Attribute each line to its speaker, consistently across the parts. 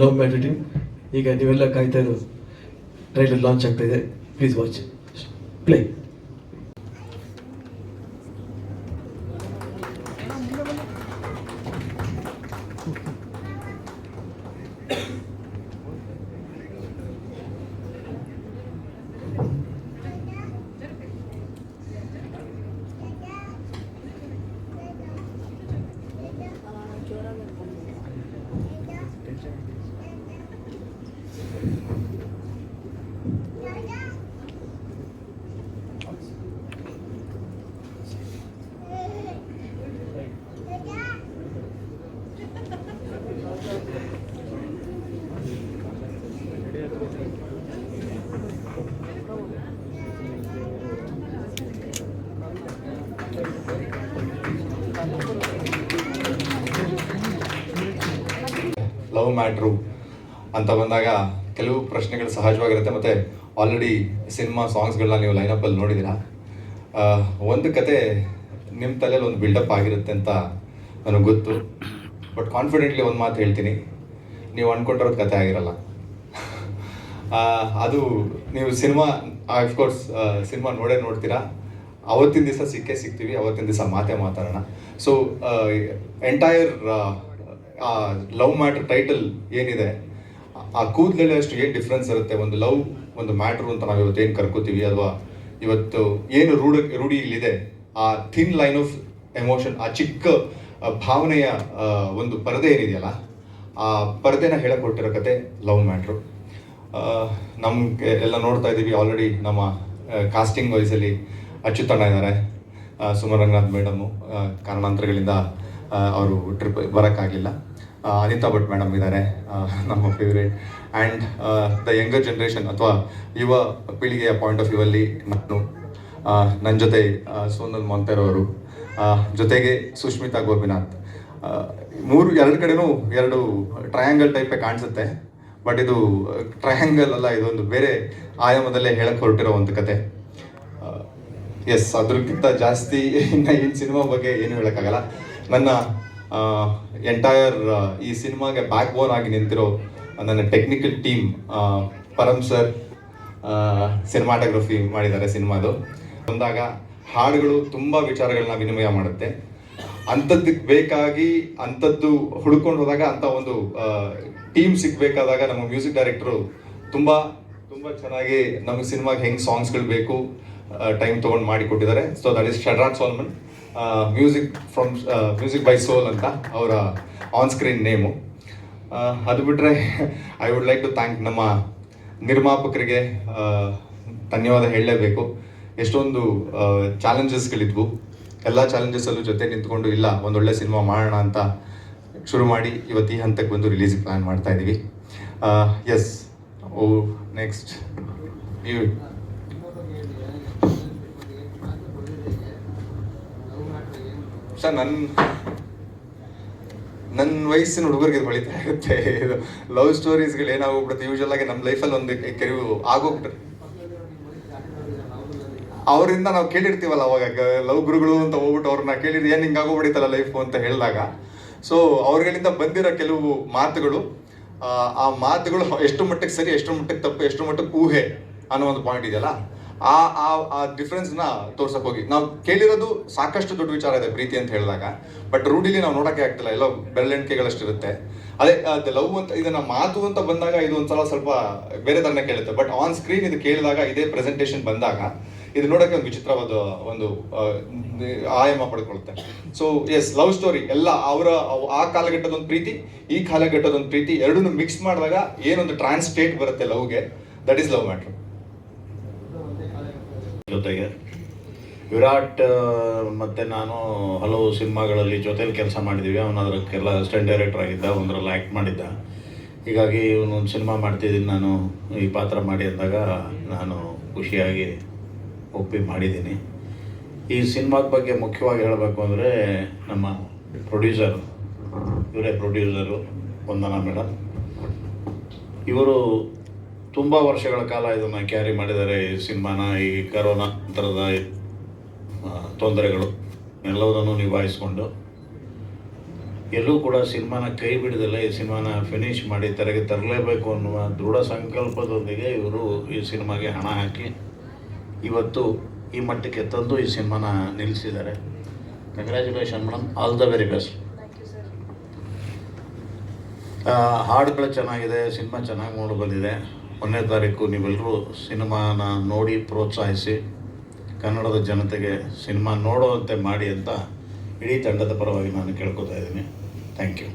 Speaker 1: Love ಮ್ಯಾಟಿಟ್ಯೂಡ್ ಈಗ ನೀವೆಲ್ಲ ಕಾಯ್ತಾ ಇರೋದು. ಟ್ರೈಲರ್ ಲಾಂಚ್ ಆಗ್ತಾ ಇದೆ. Please watch play
Speaker 2: love matter ಅಂತ ಬಂದಾಗ ಕೆಲವು ಪ್ರಶ್ನೆಗಳು ಸಹಜವಾಗಿರುತ್ತೆ. ಮತ್ತು ಆಲ್ರೆಡಿ ಸಿನಿಮಾ ಸಾಂಗ್ಸ್ಗಳನ್ನ ನೀವು ಲೈನಪ್ಪಲ್ಲಿ ನೋಡಿದ್ದೀರಾ? ಒಂದು ಕತೆ ನಿಮ್ಮ ತಲೆಯಲ್ಲಿ ಒಂದು ಬಿಲ್ಡಪ್ ಆಗಿರುತ್ತೆ ಅಂತ ನನಗೆ ಗೊತ್ತು. ಬಟ್ ಕಾನ್ಫಿಡೆಂಟ್ಲಿ ಒಂದು ಮಾತು ಹೇಳ್ತೀನಿ. ನೀವು ಅಂದ್ಕೊಂಡಿರೋದು ಕತೆ ಆಗಿರಲ್ಲ. ಅದು ನೀವು ಸಿನಿಮಾ ಅಫ್ಕೋರ್ಸ್ ಸಿನಿಮಾ ನೋಡೇ ನೋಡ್ತೀರಾ? ಅವತ್ತಿನ ದಿವಸ ಸಿಕ್ಕೇ ಸಿಗ್ತೀವಿ, ಅವತ್ತಿನ ದಿವಸ ಮಾತೇ ಮಾತಾಡೋಣ. So entire love matter title ಏನಿದೆ, ಆ ಕೂದಲಲ್ಲಿ ಅಷ್ಟು ಏನು ಡಿಫ್ರೆನ್ಸ್ ಇರುತ್ತೆ? ಒಂದು ಲವ್ ಒಂದು ಮ್ಯಾಟ್ರ್ ಅಂತ ನಾವು ಇವತ್ತು ಏನು ಕರ್ಕೋತೀವಿ ಅಥವಾ ಇವತ್ತು ಏನು ರೂಢ ರೂಢಿ ಇಲ್ಲಿದೆ ಆ ಥಿನ್ ಲೈನ್ ಆಫ್ ಎಮೋಷನ್ ಆ ಚಿಕ್ಕ ಭಾವನೆಯ ಒಂದು ಪರದೆ ಏನಿದೆಯಲ್ಲ, ಆ ಪರದೆನ ಹೇಳಕ್ ಕೊಟ್ಟಿರೋ ಕತೆ ಲವ್ ಮ್ಯಾಟ್ರು ನಮ್ಗೆ ಎಲ್ಲ ನೋಡ್ತಾ ಇದ್ದೀವಿ ಆಲ್ರೆಡಿ ನಮ್ಮ ಕಾಸ್ಟಿಂಗ್ ವಯಸ್ಸಲ್ಲಿ ಅಚ್ಯುತಣ್ಣ ಇದ್ದಾರೆ ಸುಮನ್ ರಂಗನಾಥ್ ಮೇಡಮು ಕಾರಣಾಂತರಗಳಿಂದ ಅವರು ಟ್ರಿಪ್ ಬರೋಕ್ಕಾಗಲಿಲ್ಲ ಅನಿತಾ ಭಟ್ ಮೇಡಮ್ ಇದ್ದಾರೆ ನಮ್ಮ favourite and the younger generation ಅಥವಾ ಯುವ ಪೀಳಿಗೆಯ ಪಾಯಿಂಟ್ ಆಫ್ ವ್ಯೂ ಅಲ್ಲಿ ನಾನು ನನ್ನ ಜೊತೆ ಸೋನಲ್ ಮೊಂತೆರ್ ಅವರು ಜೊತೆಗೆ ಸುಷ್ಮಿತಾ ಗೋಪಿನಾಥ್. ಮೂರು, ಎರಡು ಕಡೆನೂ ಎರಡು ಟ್ರಯಾಂಗಲ್ ಟೈಪೇ ಕಾಣಿಸುತ್ತೆ ಬಟ್ ಇದು ಟ್ರಯಾಂಗಲ್ ಅಲ್ಲ, ಇದೊಂದು ಬೇರೆ ಆಯಾಮದಲ್ಲೇ ಹೇಳಕ್ ಹೊರಟಿರೋ ಒಂದು ಕತೆ ಎಸ್ ಅದ್ರಕ್ಕಿಂತ ಜಾಸ್ತಿ ಇನ್ನು ಈ ಸಿನಿಮಾ ಬಗ್ಗೆ ಏನು ಹೇಳೋಕ್ಕಾಗಲ್ಲ. ನನ್ನ ಎಂಟೈರ್ ಈ ಸಿನಿಮಾಗೆ ಬ್ಯಾಕ್ ಬೋನ್ ಆಗಿ ನಿಂತಿರೋ ನನ್ನ technical team Param sir cinematography ಮಾಡಿದ್ದಾರೆ ಸಿನಿಮಾದು. ಬಂದಾಗ ಹಾಡುಗಳು ತುಂಬ ವಿಚಾರಗಳನ್ನ ವಿನಿಮಯ ಮಾಡುತ್ತೆ. ಅಂಥದ್ದಕ್ಕೆ ಬೇಕಾಗಿ, ಅಂಥದ್ದು ಹುಡ್ಕೊಂಡು ಹೋದಾಗ ಅಂತ ಒಂದು ಟೀಮ್ ಸಿಗ್ಬೇಕಾದಾಗ ನಮ್ಮ ಮ್ಯೂಸಿಕ್ ಡೈರೆಕ್ಟರು ತುಂಬ ತುಂಬ ಚೆನ್ನಾಗಿ ನಮಗೆ ಸಿನಿಮಾಗೆ ಹೆಂಗೆ ಸಾಂಗ್ಸ್ಗಳು ಬೇಕು ಟೈಮ್ ತೊಗೊಂಡು ಮಾಡಿ ಕೊಟ್ಟಿದ್ದಾರೆ. So that is Shadrach Solomon music from music by Sol ಅಂತ ಅವರ ಆನ್ ಸ್ಕ್ರೀನ್ ನೇಮು ಅದು ಬಿಟ್ಟರೆ I would like to thank ನಮ್ಮ ನಿರ್ಮಾಪಕರಿಗೆ ಧನ್ಯವಾದ ಹೇಳಲೇಬೇಕು. ಎಷ್ಟೊಂದು ಚಾಲೆಂಜಸ್ಗಳಿದ್ವು ಎಲ್ಲ ಚಾಲೆಂಜಸ್ಸಲ್ಲೂ ಜೊತೆ ನಿಂತ್ಕೊಂಡು ಇಲ್ಲ ಒಂದೊಳ್ಳೆ ಸಿನಿಮಾ ಮಾಡೋಣ ಅಂತ ಶುರು ಮಾಡಿ ಇವತ್ತು ಈ ಹಂತಕ್ಕೆ ಬಂದು ರಿಲೀಸ್ ಪ್ಲ್ಯಾನ್ ಮಾಡ್ತಾ ಇದ್ದೀವಿ ಎಸ್ ಓ ನೆಕ್ಸ್ಟ್ ನೀವು ಸರ್ ನನ್ನ ನನ್ನ ವಯಸ್ಸಿನ ಹುಡುಗರಿಗೆ ಹೊಳಿತಾ ಇರುತ್ತೆ. ಇದು ಲವ್ ಸ್ಟೋರೀಸ್ಗಳು ಏನಾಗೋಗ್ಬಿಡುತ್ತೆ ಯೂಶಲ್ ಆಗಿ ನಮ್ಮ ಲೈಫಲ್ಲಿ ಒಂದು ಕೆಲವು ಆಗೋಗ್ಬಿಟ್ರೆ ಅವರಿಂದ ನಾವು ಕೇಳಿರ್ತೀವಲ್ಲ ಅವಾಗ ಲವ್ ಗುರುಗಳು ಅಂತ ಹೋಗ್ಬಿಟ್ಟು ಅವ್ರನ್ನ ಕೇಳಿದ್ರೆ ಏನು ಹಿಂಗೆ ಆಗೋಗ್ಬಿಡಿತಲ್ಲ ಲೈಫು ಅಂತ ಹೇಳಿದಾಗ. ಸೊ ಅವ್ರಗಳಿಂದ ಬಂದಿರೋ ಕೆಲವು ಮಾತುಗಳು, ಆ ಮಾತುಗಳು ಎಷ್ಟು ಮಟ್ಟಕ್ಕೆ ಸರಿ, ಎಷ್ಟು ಮಟ್ಟಕ್ಕೆ ತಪ್ಪು, ಎಷ್ಟು ಮಟ್ಟಕ್ಕೆ ಊಹೆ ಅನ್ನೋ ಒಂದು ಪಾಯಿಂಟ್ ಇದೆಯಲ್ಲ? ಆ ಆ ಆ ಡಿಫ್ರೆನ್ಸ್ನ ತೋರ್ಸಕ್ ಹೋಗಿ ನಾವು ಕೇಳಿರೋದು ಸಾಕಷ್ಟು ದೊಡ್ಡ ವಿಚಾರ ಇದೆ ಪ್ರೀತಿ ಅಂತ ಹೇಳಿದಾಗ. ಬಟ್ ರೂಢಿಲಿ ನಾವು ನೋಡೋಕೆ ಆಗ್ತಿಲ್ಲ. ಎಲ್ಲ ಬೆರಳೆಣಿಕೆಗಳಷ್ಟಿರುತ್ತೆ ಅದೇ ಲವ್ ಅಂತ, ಇದನ್ನ ಮಾತು ಅಂತ ಬಂದಾಗ ಇದು ಒಂದ್ಸಲ ಸ್ವಲ್ಪ ಬೇರೆ ತರನ ಕೇಳುತ್ತೆ. ಬಟ್ ಆನ್ ಸ್ಕ್ರೀನ್ ಇದು ಕೇಳಿದಾಗ, ಇದೇ ಪ್ರೆಸೆಂಟೇಷನ್ ಬಂದಾಗ, ಇದು ನೋಡೋಕೆ ಒಂದು ವಿಚಿತ್ರವಾದ ಒಂದು ಆಯಾಮ ಪಡ್ಕೊಳುತ್ತೆ. ಸೊ ಎಸ್ ಲವ್ ಸ್ಟೋರಿ ಎಲ್ಲ ಅವರ ಆ ಕಾಲಘಟ್ಟದ ಒಂದು ಪ್ರೀತಿ, ಈ ಕಾಲಘಟ್ಟದ ಒಂದು ಪ್ರೀತಿ ಎರಡನ್ನೂ ಮಿಕ್ಸ್ ಮಾಡಿದಾಗ ಏನೊಂದು ಟ್ರಾನ್ಸ್ಟೇಟ್ ಬರುತ್ತೆ ಲವ್ಗೆ. ದಟ್ ಈಸ್ ಲವ್ ಮ್ಯಾಟ್ರ್
Speaker 3: ಜೊತೆಗೆ. ವಿರಾಟ್ ಮತ್ತು ನಾನು ಹಲವು ಸಿನಿಮಾಗಳಲ್ಲಿ ಜೊತೇಲಿ ಕೆಲಸ ಮಾಡಿದ್ದೀವಿ ಅವನು ಅದಕ್ಕೆಲ್ಲ ಅಸಿಸ್ಟೆಂಟ್ ಡೈರೆಕ್ಟರ್ ಆಗಿದ್ದ, ಒಂದರಲ್ಲಿ ಆ್ಯಕ್ಟ್ ಮಾಡಿದ್ದ. ಹೀಗಾಗಿ ಇವನೊಂದು ಸಿನಿಮಾ ಮಾಡ್ತಿದ್ದೀನಿ ನಾನು. ಈ ಪಾತ್ರ ಮಾಡಿ ಅಂದಾಗ ನಾನು ಖುಷಿಯಾಗಿ ಒಪ್ಪಿ ಮಾಡಿದ್ದೀನಿ. ಈ ಸಿನಿಮಾದ ಬಗ್ಗೆ ಮುಖ್ಯವಾಗಿ ಹೇಳಬೇಕು ಅಂದರೆ ನಮ್ಮ ಪ್ರೊಡ್ಯೂಸರ್ ಇವರೇ ಪ್ರೊಡ್ಯೂಸರು ವಂದನಾ ಮೇಡಮ್ ಇವರು ತುಂಬ ವರ್ಷಗಳ ಕಾಲ ಇದನ್ನು ಕ್ಯಾರಿ ಮಾಡಿದ್ದಾರೆ ಈ ಸಿನಿಮಾನ ಈ ಕರೋನಾ ನಂತರದ ತೊಂದರೆಗಳು. ಎಲ್ಲವನ್ನೂ ನಿಭಾಯಿಸಿಕೊಂಡು ಎಲ್ಲೂ ಕೂಡ ಸಿನಿಮಾನ ಕೈ ಬಿಡದಲ್ಲ ಈ ಸಿನಿಮಾನ ಫಿನಿಶ್ ಮಾಡಿ ತೆರೆಗೆ ತರಲೇಬೇಕು ಅನ್ನುವ ದೃಢ ಸಂಕಲ್ಪದೊಂದಿಗೆ ಇವರು ಈ ಸಿನಿಮಾಗೆ ಹಣ ಹಾಕಿ ಇವತ್ತು ಈ ಮಟ್ಟಕ್ಕೆ ತಂದು ಈ ಸಿನಿಮಾನ ನಿಲ್ಲಿಸಿದ್ದಾರೆ. Congratulation madam all the very best ಹಾಡುಗಳು ಚೆನ್ನಾಗಿದೆ ಸಿನಿಮಾ ಚೆನ್ನಾಗಿ ಮೂಡಿ ಬಂದಿದೆ. ಒಂದನೇ ತಾರೀಕು ನೀವೆಲ್ಲರೂ ಸಿನಿಮಾನ ನೋಡಿ ಪ್ರೋತ್ಸಾಹಿಸಿ ಕನ್ನಡದ ಜನತೆಗೆ ಸಿನಿಮಾ ನೋಡುವಂತೆ ಮಾಡಿ ಅಂತ ಇಡೀ ತಂಡದ ಪರವಾಗಿ ನಾನು ಕೇಳ್ಕೊತಾ ಇದ್ದೀನಿ. ಥ್ಯಾಂಕ್ ಯು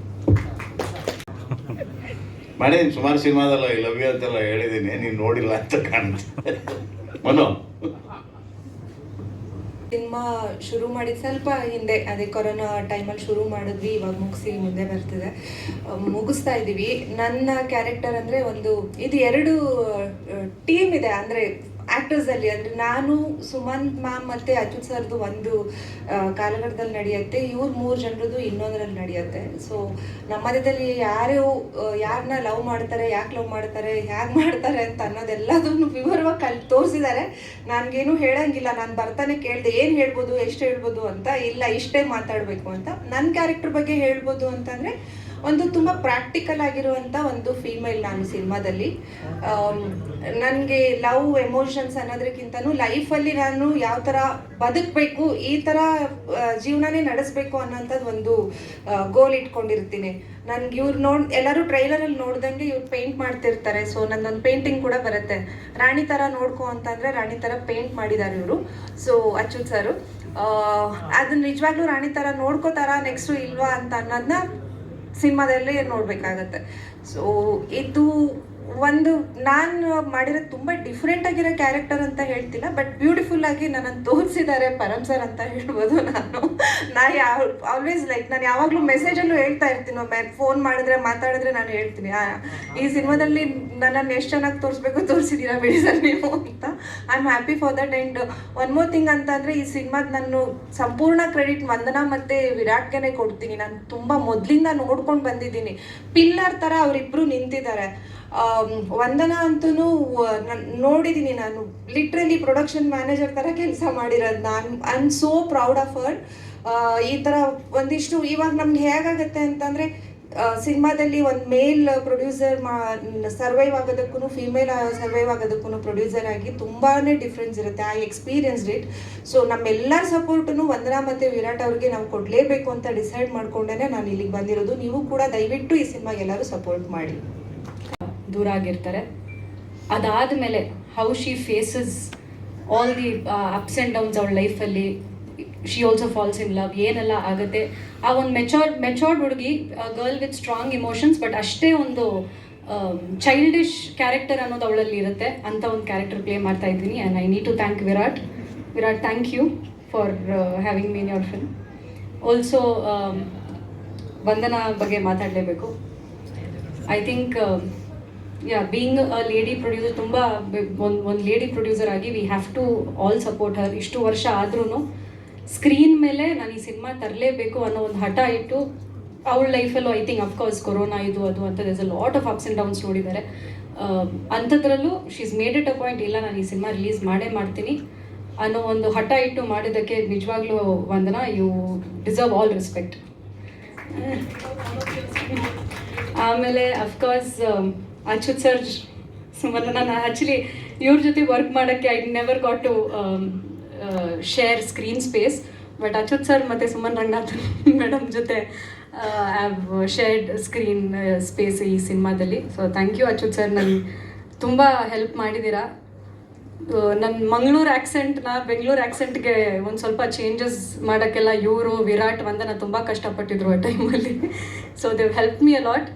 Speaker 3: ಮಾಡಿದ್ದೀನಿ ಸುಮಾರು ಸಿನಿಮಾದಲ್ಲ ಐ ಲವ್ ಯು ಅಂತೆಲ್ಲ ಹೇಳಿದ್ದೀನಿ ನೀನು ನೋಡಿಲ್ಲ ಅಂತ ಕಾಣುತ್ತೆ ಮನು.
Speaker 4: ಸಿನಿಮಾ ಶುರು ಮಾಡಿದ ಸ್ವಲ್ಪ ಹಿಂದೆ, ಅದೇ ಕೊರೋನಾ ಟೈಮಲ್ಲಿ ಶುರು ಮಾಡಿದ್ವಿ, ಇವಾಗ ಮುಗಿಸಿ ಮುಂದೆ ಬರ್ತಿದೆ. ಮುಗಿಸ್ತಾ ಇದ್ದೀವಿ. ನನ್ನ ಕ್ಯಾರೆಕ್ಟರ್ ಅಂದರೆ ಒಂದು, ಇದು ಎರಡು ಟೀಮ್ ಇದೆ. ಅಂದರೆ ಆ್ಯಕ್ಟರ್ಸಲ್ಲಿ ಅಂದರೆ ನಾನು ಸುಮಂತ್ ಮ್ಯಾಮ್ ಮತ್ತು ಅಚ್ಯುತ್ ಸರ್ದು ಒಂದು ಕಾಲಘಟ್ಟದಲ್ಲಿ ನಡೆಯುತ್ತೆ. ಇವ್ರು ಮೂರು ಜನರದ್ದು ಇನ್ನೊಂದರಲ್ಲಿ ನಡೆಯುತ್ತೆ. ಸೊ ನಮ್ಮ ಮಧ್ಯದಲ್ಲಿ ಯಾರು ಯಾರನ್ನ ಲವ್ ಮಾಡ್ತಾರೆ, ಯಾಕೆ ಲವ್ ಮಾಡ್ತಾರೆ ಹೇಗೆ ಮಾಡ್ತಾರೆ ಅಂತ ಅನ್ನೋದೆಲ್ಲದನ್ನು ವಿವರವಾಗಿ ಕಲ್ ತೋರಿಸಿದ್ದಾರೆ. ನನಗೇನು ಹೇಳಂಗಿಲ್ಲ. ನಾನು ಬರ್ತಾನೆ ಕೇಳಿದೆ, ಏನು ಹೇಳ್ಬೋದು, ಎಷ್ಟು ಹೇಳ್ಬೋದು ಅಂತ ಇಲ್ಲ, ಇಷ್ಟೇ ಮಾತಾಡಬೇಕು ಅಂತ. ನನ್ನ ಕ್ಯಾರೆಕ್ಟರ್ ಬಗ್ಗೆ ಹೇಳ್ಬೋದು ಅಂತಂದರೆ ಒಂದು ತುಂಬ ಪ್ರಾಕ್ಟಿಕಲ್ ಆಗಿರುವಂಥ ಒಂದು ಫೀಮೇಲ್ ನಾನು ಸಿನಿಮಾದಲ್ಲಿ. ನನಗೆ ಲವ್ ಎಮೋಷನ್ಸ್ ಅನ್ನೋದಕ್ಕಿಂತನೂ ಲೈಫಲ್ಲಿ ನಾನು ಯಾವ ಥರ ಬದುಕಬೇಕು, ಈ ಥರ ಜೀವನನೇ ನಡೆಸಬೇಕು ಅನ್ನೋಂಥದ್ದು ಒಂದು ಗೋಲ್ ಇಟ್ಕೊಂಡಿರ್ತೀನಿ. ನನ್ಗೆ ಇವ್ರು ನೋಡ್, ಎಲ್ಲರೂ ಟ್ರೈಲರಲ್ಲಿ ನೋಡ್ದಂಗೆ ಇವ್ರು ಪೇಂಟ್ ಮಾಡ್ತಿರ್ತಾರೆ. ಸೊ ನಂದೊಂದು ಪೇಂಟಿಂಗ್ ಕೂಡ ಬರುತ್ತೆ. ರಾಣಿ ಥರ ನೋಡ್ಕೊ ಅಂತಂದರೆ ರಾಣಿ ಥರ ಪೇಂಟ್ ಮಾಡಿದ್ದಾರೆ ಇವರು. ಸೊ ಅಚ್ಯುತ್ ಸರು ಅದನ್ನ ನಿಜವಾಗ್ಲೂ ರಾಣಿ ಥರ ನೋಡ್ಕೋತಾರ ನೆಕ್ಸ್ಟು ಇಲ್ವಾ ಅಂತ ಅನ್ನೋದನ್ನ ಸಿನಿಮಾದಲ್ಲೇ ನೋಡಬೇಕಾಗತ್ತೆ. ಸೊ ಇದು ಒಂದು, ನಾನು ಮಾಡಿರೋ ತುಂಬ ಡಿಫ್ರೆಂಟ್ ಆಗಿರೋ ಕ್ಯಾರೆಕ್ಟರ್ ಅಂತ ಹೇಳ್ತಿಲ್ಲ ಬಟ್ ಬ್ಯೂಟಿಫುಲ್ ಆಗಿ ನನ್ನನ್ನು ತೋರಿಸಿದ್ದಾರೆ ಪರಮ್ ಸರ್ ಅಂತ ಹೇಳ್ಬೋದು ನಾನು. ನಾ ಯಾವ ಆಲ್ವೇಸ್ ಲೈಕ್ ನಾನು ಯಾವಾಗಲೂ ಮೆಸೇಜಲ್ಲೂ ಹೇಳ್ತಾ ಇರ್ತೀನಿ, ಒಮ್ಮೆ ಫೋನ್ ಮಾಡಿದ್ರೆ, ಮಾತಾಡಿದ್ರೆ ನಾನು ಹೇಳ್ತೀನಿ ಈ ಸಿನಿಮಾದಲ್ಲಿ ನನ್ನನ್ನು ಎಷ್ಟು ಚೆನ್ನಾಗಿ ತೋರಿಸ್ಬೇಕು ತೋರಿಸಿದ್ದೀರಾ ಬಿಡಿ ಸರ್ ನೀವು? ಅಂತ. I am happy for that and one more thing ಅಂತಂದರೆ ಈ ಸಿನಿಮಾದ ನಾನು ಸಂಪೂರ್ಣ ಕ್ರೆಡಿಟ್ ವಂದನಾ ಮತ್ತು ವಿರಾಟ್ಗೆನೆ ಕೊಡ್ತೀನಿ. ನಾನು ತುಂಬ ಮೊದಲಿಂದ ನೋಡ್ಕೊಂಡು ಬಂದಿದ್ದೀನಿ. ಪಿಲ್ಲರ್ ಥರ ಅವರಿಬ್ಬರು ನಿಂತಿದ್ದಾರೆ. ವಂದನಾ ಅಂತೂ ನೋಡಿದ್ದೀನಿ ನಾನು ಲಿಟ್ರಲಿ ಪ್ರೊಡಕ್ಷನ್ ಮ್ಯಾನೇಜರ್ ಥರ ಕೆಲಸ ಮಾಡಿರೋದು ನಾನು. I am so proud of uh ಈ ಥರ ಒಂದಿಷ್ಟು, ಇವಾಗ ನಮ್ಗೆ ಹೇಗಾಗತ್ತೆ ಅಂತಂದರೆ ಸಿನಿಮಾದಲ್ಲಿ ಒಂದು ಮೇಲ್ ಪ್ರೊಡ್ಯೂಸರ್ ಮಾ ಸರ್ವೈವ್ ಆಗೋದಕ್ಕೂ ಫಿಮೇಲ್ ಸರ್ವೈವ್ ಆಗೋದಕ್ಕೂ ಪ್ರೊಡ್ಯೂಸರ್ ಆಗಿ ತುಂಬಾ ಡಿಫ್ರೆನ್ಸ್ ಇರುತ್ತೆ. ಐ ಎಕ್ಸ್ಪೀರಿಯನ್ಸ್ಡ್ ಇಟ್ ಸೊ ನಮ್ಮೆಲ್ಲ ಸಪೋರ್ಟನ್ನು ವಂದನಾ ಮತ್ತು ವಿರಾಟ್ ಅವ್ರಿಗೆ ನಾವು ಕೊಡಲೇಬೇಕು ಅಂತ ಡಿಸೈಡ್ ಮಾಡ್ಕೊಂಡೇ ನಾನು ಇಲ್ಲಿಗೆ ಬಂದಿರೋದು. ನೀವು ಕೂಡ ದಯವಿಟ್ಟು ಈ ಸಿನಿಮಾಗೆ ಎಲ್ಲರೂ ಸಪೋರ್ಟ್ ಮಾಡಿ.
Speaker 5: ದೂರ ಆಗಿರ್ತಾರೆ ಅದಾದ ಮೇಲೆ how she faces all the ups and downs ಅವಳ ಲೈಫಲ್ಲಿ she also falls in love ಏನೆಲ್ಲ ಆಗುತ್ತೆ. ಆ ಒಂದು ಮೆಚೋರ್ಡ್ ಮೆಚೋರ್ಡ್ ಹುಡುಗಿ girl with strong emotions but ಅಷ್ಟೇ ಒಂದು ಚೈಲ್ಡಿಶ್ ಕ್ಯಾರೆಕ್ಟರ್ ಅನ್ನೋದು ಅವಳಲ್ಲಿ ಇರುತ್ತೆ. ಅಂತ ಒಂದು ಕ್ಯಾರೆಕ್ಟರ್ ಪ್ಲೇ ಮಾಡ್ತಾ ಇದ್ದೀನಿ and I need to thank Virat. Virat thank you for having me in your film also Vandana ಬಗ್ಗೆ ಮಾತಾಡಲೇಬೇಕು. I think yeah being a lady producer ತುಂಬ ಒಂದು ಒಂದು ಲೇಡಿ ಪ್ರೊಡ್ಯೂಸರ್ ಆಗಿ we have to all support her ಇಷ್ಟು ವರ್ಷ ಆದ್ರೂ screen ಮೇಲೆ ನಾನು ಈ ಸಿನಿಮಾ ತರಲೇಬೇಕು ಅನ್ನೋ ಒಂದು ಹಠ ಇಟ್ಟು ಅವಳ ಲೈಫಲ್ಲೂ I think of course corona ಇದು, ಅದು ಅಂತ does a lot of ups and downs ನೋಡಿದ್ದಾರೆ. ಅಂಥದ್ರಲ್ಲೂ she's made it a point ಇಲ್ಲ, ನಾನು ಈ ಸಿನಿಮಾ ರಿಲೀಸ್ ಮಾಡೇ ಮಾಡ್ತೀನಿ ಅನ್ನೋ ಒಂದು ಹಠ ಇಟ್ಟು ಮಾಡಿದ್ದಕ್ಕೆ ನಿಜವಾಗ್ಲೂ Vandana you deserve all respect ಆಮೇಲೆ ಅಫ್ಕೋರ್ಸ್ ಅಚ್ಯುತ್ ಸರ್ ಸುಮಾರು ನಾನು ಆ್ಯಕ್ಚುಲಿ ಇವ್ರ ಜೊತೆ ವರ್ಕ್ ಮಾಡೋಕ್ಕೆ I never got to share screen space but Achyut sir ಮತ್ತು ಸುಮನ್ ರಂಗನಾಥ್ ಮೇಡಮ್ ಜೊತೆ ಹ್ಯಾವ್ ಶೇರ್ಡ್ ಸ್ಕ್ರೀನ್ ಸ್ಪೇಸ್ ಈ ಸಿನಿಮಾದಲ್ಲಿ. So thank you Achyut sir ನನಗೆ ತುಂಬ ಹೆಲ್ಪ್ ಮಾಡಿದ್ದೀರಾ. ನನ್ನ ಮಂಗಳೂರು ಆ್ಯಕ್ಸೆಂಟ್ನ ಬೆಂಗಳೂರು ಆ್ಯಕ್ಸೆಂಟ್ಗೆ ಒಂದು ಸ್ವಲ್ಪ ಚೇಂಜಸ್ ಮಾಡೋಕ್ಕೆಲ್ಲ ಇವರು, ವಿರಾಟ್, ವಂದನ ತುಂಬ ಕಷ್ಟಪಟ್ಟಿದ್ರು ಆ ಟೈಮಲ್ಲಿ so Dev help me a lot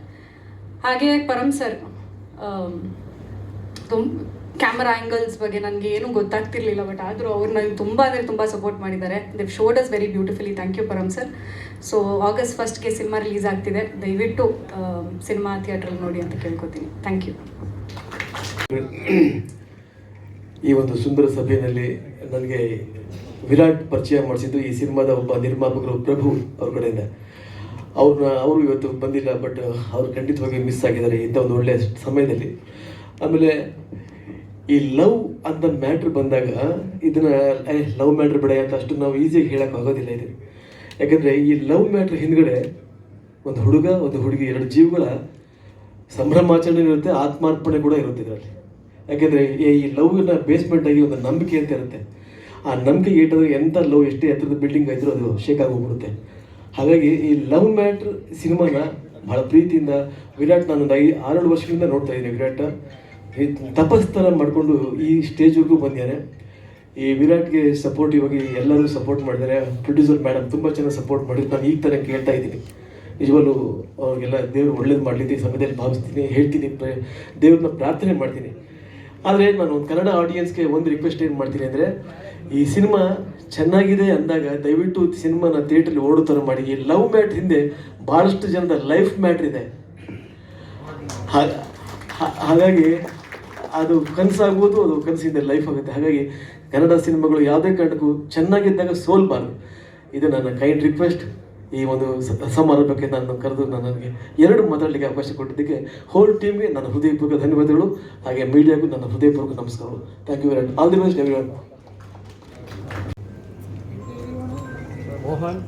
Speaker 5: ಹಾಗೆ ಪರಮ್ ಸರ್. ತುಂಬ ಕ್ಯಾಮರಾ ಆ್ಯಂಗಲ್ಸ್ ಬಗ್ಗೆ ನನಗೆ ಏನೂ ಗೊತ್ತಾಗ್ತಿರ್ಲಿಲ್ಲ ಬಟ್ ಆದರೂ ಅವ್ರು ನನಗೆ ತುಂಬ ಅಂದರೆ ತುಂಬ ಸಪೋರ್ಟ್ ಮಾಡಿದ್ದಾರೆ. Dev showed us very beautifully thank you Param sir so August ಫಸ್ಟ್ಗೆ ಸಿನಿಮಾ ರಿಲೀಸ್ ಆಗ್ತಿದೆ. ದಯವಿಟ್ಟು ಸಿನಿಮಾ ಥಿಯೇಟ್ರಲ್ಲಿ ನೋಡಿ ಅಂತ ಕೇಳ್ಕೊತೀನಿ. ಥ್ಯಾಂಕ್ ಯು
Speaker 1: ಈ ಒಂದು ಸುಂದರ ಸಭೆಯಲ್ಲಿ ನನಗೆ ವಿರಾಟ್ ಪರಿಚಯ ಮಾಡಿಸಿದ್ದು ಈ ಸಿನಿಮಾದ ಒಬ್ಬ ನಿರ್ಮಾಪಕರು ಪ್ರಭು ಅವ್ರ ಕಡೆಯಿಂದ. ಅವ್ರನ್ನ ಅವರು ಇವತ್ತು ಬಂದಿಲ್ಲ ಬಟ್ ಅವ್ರು ಖಂಡಿತವಾಗಿ ಮಿಸ್ ಆಗಿದ್ದಾರೆ ಇಂಥ ಒಂದು ಒಳ್ಳೆಯ ಸಮಯದಲ್ಲಿ. ಆಮೇಲೆ ಈ ಲವ್ ಅಂತ ಮ್ಯಾಟ್ರ್ ಬಂದಾಗ ಇದನ್ನ ಲವ್ ಮ್ಯಾಟ್ರ್ ಬಿಡ ಅಂತ ಅಷ್ಟು ನಾವು ಈಸಿಯಾಗಿ ಹೇಳಕ್ ಆಗೋದಿಲ್ಲ ಇದು. ಯಾಕಂದರೆ ಈ ಲವ್ ಮ್ಯಾಟ್ರ್ ಹಿಂದ್ಗಡೆ ಒಂದು ಹುಡುಗ, ಒಂದು ಹುಡುಗಿ, ಎರಡು ಜೀವಗಳ ಸಂಭ್ರಮಾಚರಣೆ ಇರುತ್ತೆ, ಆತ್ಮಾರ್ಪಣೆ ಕೂಡ ಇರುತ್ತೆ ಇದರಲ್ಲಿ. ಯಾಕಂದ್ರೆ ಈ ಲವ್ನ ಬೇಸ್ಮೆಂಟ್ ಆಗಿ ಒಂದು ನಂಬಿಕೆ ಅಂತ ಇರುತ್ತೆ. ಆ ನಂಬಿಕೆ ಏಟಾದ್ರೆ ಎಂಥ ಲವ್ ಎಷ್ಟೇ ಎತ್ತರದ ಬಿಲ್ಡಿಂಗ್ ಆಯ್ತು ಅದು ಶೇಕ್ ಆಗಿ ಹೋಗ್ಬಿಡುತ್ತೆ ಹಾಗಾಗಿ ಈ ಲವ್ ಮ್ಯಾಟ್ರ್ ಸಿನಿಮಾನ ಬಹಳ ಪ್ರೀತಿಯಿಂದ ವಿರಾಟ್ ನಾನೊಂದು ಐ ಆರೇಳು ವರ್ಷಗಳಿಂದ ನೋಡ್ತಾ ಇದ್ದೀನಿ ವಿರಾಟ್. ಈ ಮಾಡಿಕೊಂಡು ಈ ಸ್ಟೇಜ್ವರೆಗೂ ಬಂದಿದ್ದಾನೆ ಈ ವಿರಾಟ್ಗೆ ಸಪೋರ್ಟಿವ್ ಆಗಿ ಎಲ್ಲರೂ ಸಪೋರ್ಟ್ ಮಾಡಿದ್ದಾರೆ. ಪ್ರೊಡ್ಯೂಸರ್ ಮೇಡಮ್ ತುಂಬ ಚೆನ್ನಾಗಿ ಸಪೋರ್ಟ್ ಮಾಡಿದ್ರು. ನಾನು ಈಗ ಥರ ಕೇಳ್ತಾ ಇದ್ದೀನಿ. ನಿಜವಾಗ್ಲೂ ಅವ್ರಿಗೆಲ್ಲ ದೇವರು ಒಳ್ಳೇದು ಮಾಡಲಿ ಸಮಯದಲ್ಲಿ ಭಾವಿಸ್ತೀನಿ, ಹೇಳ್ತೀನಿ ದೇವ್ರನ್ನ ಪ್ರಾರ್ಥನೆ ಮಾಡ್ತೀನಿ. ಆದರೆ ನಾನು ಒಂದು ಕನ್ನಡ ಆಡಿಯನ್ಸ್ಗೆ ಒಂದು ರಿಕ್ವೆಸ್ಟ್ ಏನು ಮಾಡ್ತೀನಿ ಅಂದರೆ ಈ ಸಿನಿಮಾ ಚೆನ್ನಾಗಿದೆ ಅಂದಾಗ ದಯವಿಟ್ಟು ಸಿನಿಮಾನ ಥಿಯೇಟ್ರಲ್ಲಿ ಓಡೋ ಥರ ಮಾಡಿ. ಈ ಲವ್ ಮ್ಯಾಟ್ರ್ ಹಿಂದೆ ಭಾಳಷ್ಟು ಜನದ ಲೈಫ್ ಮ್ಯಾಟ್ರ್ ಇದೆ. ಹಾಗಾಗಿ ಅದು ಕನಸಾಗ್ಬೋದು ಅದು ಕನಸಿಂದ ಲೈಫ್ ಆಗುತ್ತೆ. ಹಾಗಾಗಿ ಕನ್ನಡ ಸಿನಿಮಾಗಳು ಯಾವುದೇ ಕಾರಣಕ್ಕೂ ಚೆನ್ನಾಗಿದ್ದಾಗ ಸೋಲ್ಬಾರ್ದು. ಇದು ನನ್ನ ಕೈಂಡ್ ರಿಕ್ವೆಸ್ಟ್ ಈ ಒಂದು ಸಮಾರಂಭಕ್ಕೆ ನಾನು ಕರೆದು ನಾನು ನನಗೆ ಎರಡು ಮಾತಾಡಲಿಕ್ಕೆ ಅವಕಾಶ ಕೊಟ್ಟಿದ್ದಕ್ಕೆ ಹೋಲ್ ಟೀಮ್ಗೆ ನನ್ನ ಹೃದಯಪೂರ್ವಕ ಧನ್ಯವಾದಗಳು. ಹಾಗೆ ಮೀಡಿಯಾಗೂ ನನ್ನ ಹೃದಯಪೂರ್ವಕ ನಮಸ್ಕಾರಗಳು. Thank you very all the best every
Speaker 6: Rohan